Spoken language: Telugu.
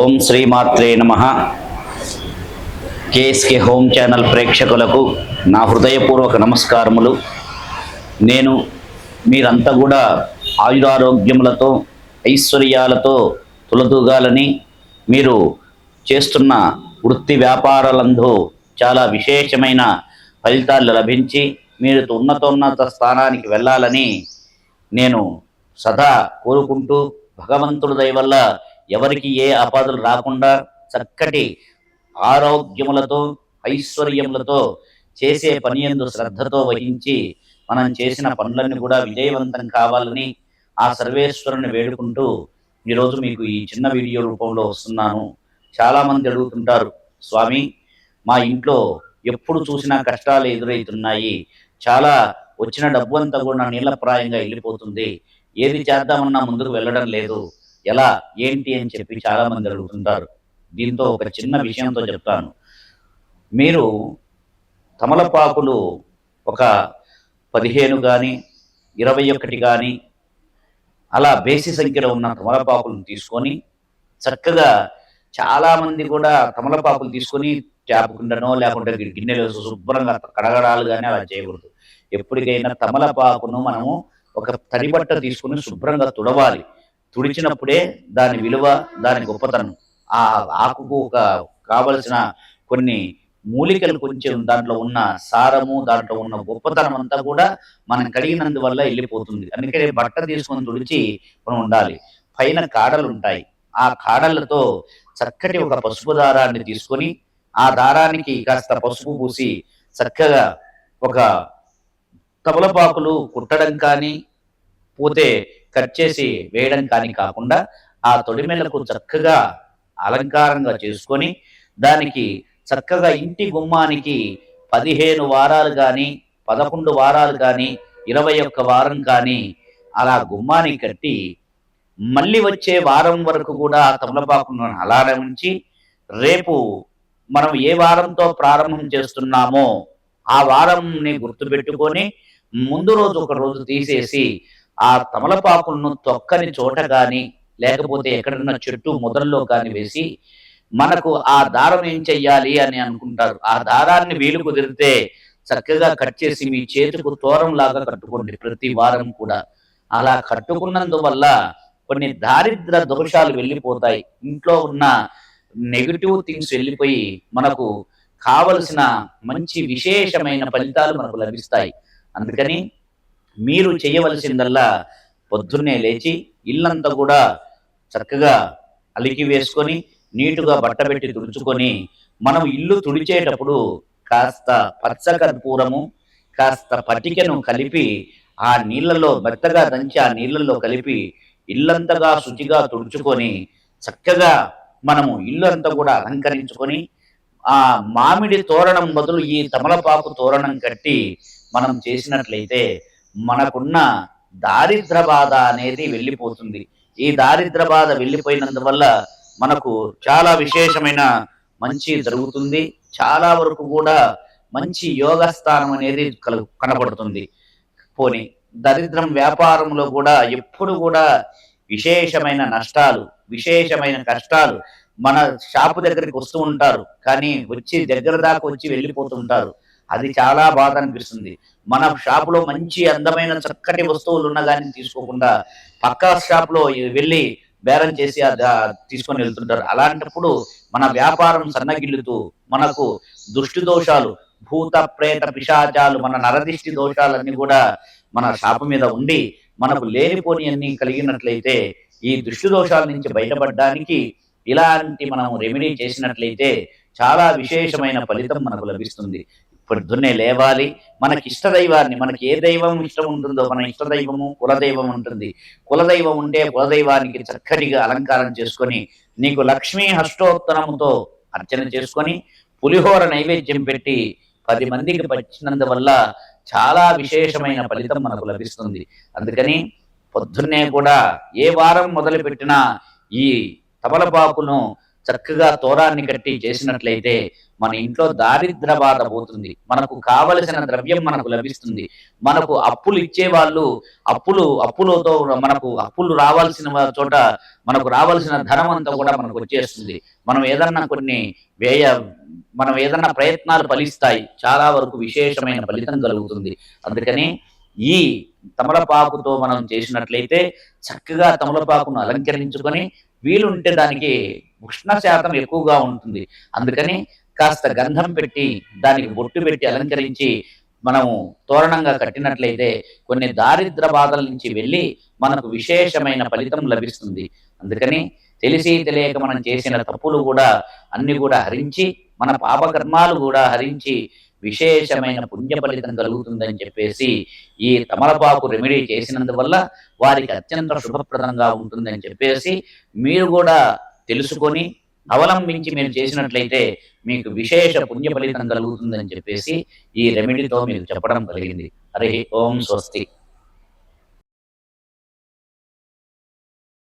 ఓం శ్రీమాత్రే నమ. కేఎస్కే హోమ్ ఛానల్ ప్రేక్షకులకు నా హృదయపూర్వక నమస్కారములు. నేను మీరంతా కూడా ఆయురారోగ్యములతో ఐశ్వర్యాలతో తులతూగాలని మీరు చేస్తున్న వృత్తి వ్యాపారాలందు చాలా విశేషమైన ఫలితాలు లభించి మీరు ఉన్నతోన్నత స్థానానికి వెళ్ళాలని నేను సదా కోరుకుంటూ భగవంతుడి దయ వల్ల ఎవరికి ఏ ఆపదలు రాకుండా చక్కటి ఆరోగ్యములతో ఐశ్వర్యములతో చేసే పని ఎందు శ్రద్ధతో వహించి మనం చేసిన పనులన్నీ కూడా విజయవంతం కావాలని ఆ సర్వేశ్వరుని వేడుకుంటూ ఈరోజు మీకు ఈ చిన్న వీడియో రూపంలో వస్తున్నాను. చాలా మంది అడుగుతుంటారు స్వామి మా ఇంట్లో ఎప్పుడు చూసినా కష్టాలు ఎదురవుతున్నాయి. చాలా వచ్చిన డబ్బు అంతా కూడా నీళ్ళప్రాయంగా వెళ్ళిపోతుంది. ఏది చేద్దామన్నా ముందుకు వెళ్ళడం లేదు. ఎలా ఏంటి అని చెప్పి చాలా మంది అడుగుతుంటారు. దీంతో ఒక చిన్న విషయంతో చెప్తాను. మీరు తమలపాకులు ఒక పదిహేను కానీ ఇరవై ఒకటి కానీ అలా బేసి సంఖ్యలో ఉన్న తమలపాకులను తీసుకొని చక్కగా చాలామంది కూడా తమలపాకులు తీసుకొని ట్యాప్ లేకుంటే గిన్నెలు శుభ్రంగా కడగడాలు కానీ అలా చేయకూడదు. ఎప్పటికైనా తమలపాకును మనము ఒక తడిబట్ట తీసుకుని శుభ్రంగా తుడవాలి. తుడిచినప్పుడే దాని విలువ దాని గొప్పతనం. ఆ ఆకుకు ఒక కావలసిన కొన్ని మూలికలు కొంచెం దాంట్లో ఉన్న సారము దాంట్లో ఉన్న గొప్పతనం అంతా కూడా మనం కడిగినందువల్ల వెళ్ళిపోతుంది అందుకనే బట్ట తీసుకొని తుడిచి మనం ఉండాలి. పైన కాడలు ఉంటాయి. ఆ కాడలతో చక్కటి ఒక పసుపు దారాన్ని తీసుకొని ఆ దారానికి కాస్త పసుపు పూసి చక్కగా ఒక తమలపాకులు కుట్టడం కానీ పోతే కట్ చేసి వేయడం కానీ కాకుండా ఆ తొడిమెలకు చక్కగా అలంకారంగా చేసుకొని దానికి చక్కగా ఇంటి గుమ్మానికి పదిహేను వారాలు కానీ పదకొండు వారాలు కానీ ఇరవై ఒక్క వారం కానీ అలా గుమ్మానికి కట్టి మళ్ళీ వచ్చే వారం వరకు కూడా ఆ తమలపాకును అలానే ఉంచి రేపు మనం ఏ వారంతో ప్రారంభం చేస్తున్నామో ఆ వారంని గుర్తుపెట్టుకొని ముందు రోజు ఒక రోజు తీసేసి ఆ తమలపాకులను తొక్కని చోట కానీ లేకపోతే ఎక్కడన్నా చెట్టు మొదల్లో కానీ వేసి మనకు ఆ దారం ఏం చెయ్యాలి అని అనుకుంటారు. ఆ దారాన్ని వీలు కుదిరితే చక్కగా కట్ చేసి మీ చేతికి తోరం లాగా కట్టుకోండి ప్రతి వారం కూడా. అలా కట్టుకున్నందువల్ల కొన్ని దారిద్ర దోషాలు వెళ్ళిపోతాయి. ఇంట్లో ఉన్న నెగిటివ్ థింగ్స్ వెళ్ళిపోయి మనకు కావలసిన మంచి విశేషమైన ఫలితాలు మనకు లభిస్తాయి. అందుకని మీరు చేయవలసిందల్లా పొద్దున్నే లేచి ఇల్లంతా కూడా చక్కగా అలికి వేసుకొని నీటుగా బట్టబెట్టి తుడుచుకొని మనం ఇల్లు తుడిచేటప్పుడు కాస్త పచ్చ కర్పూరము కాస్త పటికెను కలిపి ఆ నీళ్ళలో మెత్తగా దంచి ఆ నీళ్ళల్లో కలిపి ఇల్లంతగా శుచిగా తుడుచుకొని చక్కగా మనము ఇల్లు అంతా కూడా అలంకరించుకొని ఆ మామిడి తోరణం బదులు ఈ తమలపాకు తోరణం కట్టి మనం చేసినట్లయితే మనకున్న దారిద్ర బాధ అనేది వెళ్ళిపోతుంది. ఈ దారిద్ర బాధ వెళ్ళిపోయినందువల్ల మనకు చాలా విశేషమైన మంచి జరుగుతుంది. చాలా వరకు కూడా మంచి యోగ స్థానం అనేది కల- కనబడుతుంది. పోని దరిద్రం వ్యాపారంలో కూడా ఎప్పుడు కూడా విశేషమైన నష్టాలు విశేషమైన కష్టాలు మన షాపు దగ్గరికి వస్తూ ఉంటారు. కానీ వచ్చి దగ్గర దాకా వచ్చి వెళ్ళిపోతుంటారు అది చాలా బాధ అనిపిస్తుంది. మన షాపులో మంచి అందమైన చక్కటి వస్తువులు ఉన్న కానీ తీసుకోకుండా పక్క షాపులో వెళ్ళి బేరం చేసి తీసుకొని వెళ్తుంటారు. అలాంటప్పుడు మన వ్యాపారం సన్నగిల్లుతూ మనకు దృష్టి దోషాలు భూత ప్రేత పిశాచాలు మన నరదిష్టి దోషాలన్నీ కూడా మన షాపు మీద ఉండి మనకు లేనిపోని అన్ని కలిగినట్లయితే ఈ దృష్టి దోషాల నుంచి బయటపడడానికి ఇలాంటి మనం రెమెడీ చేసినట్లయితే చాలా విశేషమైన ఫలితం మనకు లభిస్తుంది. పొద్దున్నే లేవాలి. మనకి ఇష్ట దైవాన్ని మనకి ఏ దైవం ఇష్టం ఉంటుందో మన ఇష్ట దైవము కులదైవం ఉంటుంది. కులదైవం ఉంటే కులదైవానికి చక్కటిగా అలంకారం చేసుకొని నీకు లక్ష్మీ హష్టోత్తరముతో అర్చన చేసుకొని పులిహోర నైవేద్యం పెట్టి పది మందికి పంచినందువల్ల చాలా విశేషమైన ఫలితం మనకు లభిస్తుంది. అందుకని పొద్దున్నే కూడా ఏ వారం మొదలు పెట్టినా ఈ తమలపాకును చక్కగా తోరాన్ని కట్టి చేసినట్లయితే మన ఇంట్లో దారిద్ర బాధ పోతుంది. మనకు కావలసిన ద్రవ్యం మనకు లభిస్తుంది. మనకు అప్పులు ఇచ్చే వాళ్ళు అప్పులు అప్పులతో మనకు అప్పులు రావాల్సిన చోట మనకు రావాల్సిన ధనం అంతా కూడా మనకు వచ్చేస్తుంది. మనం ఏదన్నా కొన్ని వ్యయ మనం ఏదన్నా ప్రయత్నాలు ఫలిస్తాయి. చాలా వరకు విశేషమైన ఫలితం కలుగుతుంది. అందుకని ఈ తమలపాకుతో మనం చేసినట్లయితే చక్కగా తమలపాకును అలంకరించుకొని వీలుంటే దానికి ఉష్ణ శాతం ఎక్కువగా ఉంటుంది. అందుకని కాస్త గంధం పెట్టి దానికి బొట్టు పెట్టి అలంకరించి మనము తోరణంగా కట్టినట్లయితే కొన్ని దారిద్ర బాధల నుంచి వెళ్ళి మనకు విశేషమైన ఫలితం లభిస్తుంది. అందుకని తెలిసి తెలియక మనం చేసిన తప్పులు కూడా అన్ని కూడా హరించి మన పాపకర్మాలు కూడా హరించి విశేషమైన పుణ్య ఫలితం కలుగుతుందని చెప్పేసి ఈ తమలపాకు రెమెడీ చేసినందువల్ల వారికి అత్యంత శుభప్రదంగా ఉంటుందని చెప్పేసి మీరు కూడా తెలుసుకొని అవలంబించి మీరు చేసినట్లయితే మీకు విశేష పుణ్య ఫలితం కలుగుతుందని చెప్పేసి ఈ రెమెడీతో మీకు చెప్పడం కలిగింది హరి ఓం స్వస్తి.